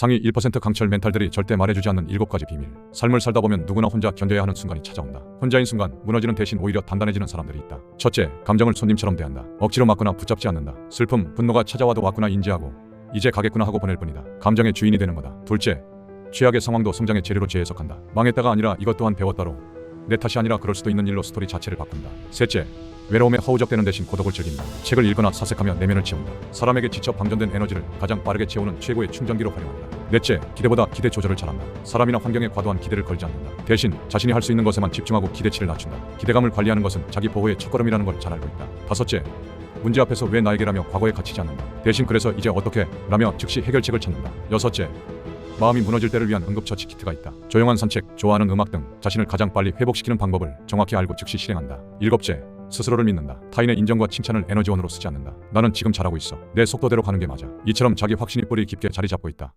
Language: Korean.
상위 1% 강철 멘탈들이 절대 말해주지 않는 7가지 비밀. 삶을 살다 보면 누구나 혼자 견뎌야 하는 순간이 찾아온다. 혼자인 순간 무너지는 대신 오히려 단단해지는 사람들이 있다. 첫째, 감정을 손님처럼 대한다. 억지로 막거나 붙잡지 않는다. 슬픔, 분노가 찾아와도 왔구나 인지하고 이제 가겠구나 하고 보낼 뿐이다. 감정의 주인이 되는 거다. 둘째, 최악의 상황도 성장의 재료로 재해석한다. 망했다가 아니라 이것 또한 배웠다로 내 탓이 아니라 그럴 수도 있는 일로 스토리 자체를 바꾼다. 셋째, 외로움에 허우적대는 대신 고독을 즐긴다. 책을 읽거나 사색하며 내면을 채운다. 사람에게 지쳐 방전된 에너지를 가장 빠르게 채우는 최고의 충전기로 활용한다. 넷째, 기대보다 기대 조절을 잘한다. 사람이나 환경에 과도한 기대를 걸지 않는다. 대신 자신이 할 수 있는 것에만 집중하고 기대치를 낮춘다. 기대감을 관리하는 것은 자기 보호의 첫걸음이라는 걸 잘 알고 있다. 다섯째, 문제 앞에서 왜 나에게라며 과거에 갇히지 않는다. 대신 그래서 이제 어떻게 라며 즉시 해결책을 찾는다. 여섯째, 마음이 무너질 때를 위한 응급처치 키트가 있다. 조용한 산책, 좋아하는 음악 등 자신을 가장 빨리 회복시키는 방법을 정확히 알고 즉시 실행한다. 일곱째, 스스로를 믿는다. 타인의 인정과 칭찬을 에너지원으로 쓰지 않는다. 나는 지금 잘하고 있어. 내 속도대로 가는 게 맞아. 이처럼 자기 확신이 뿌리 깊게 자리 잡고 있다.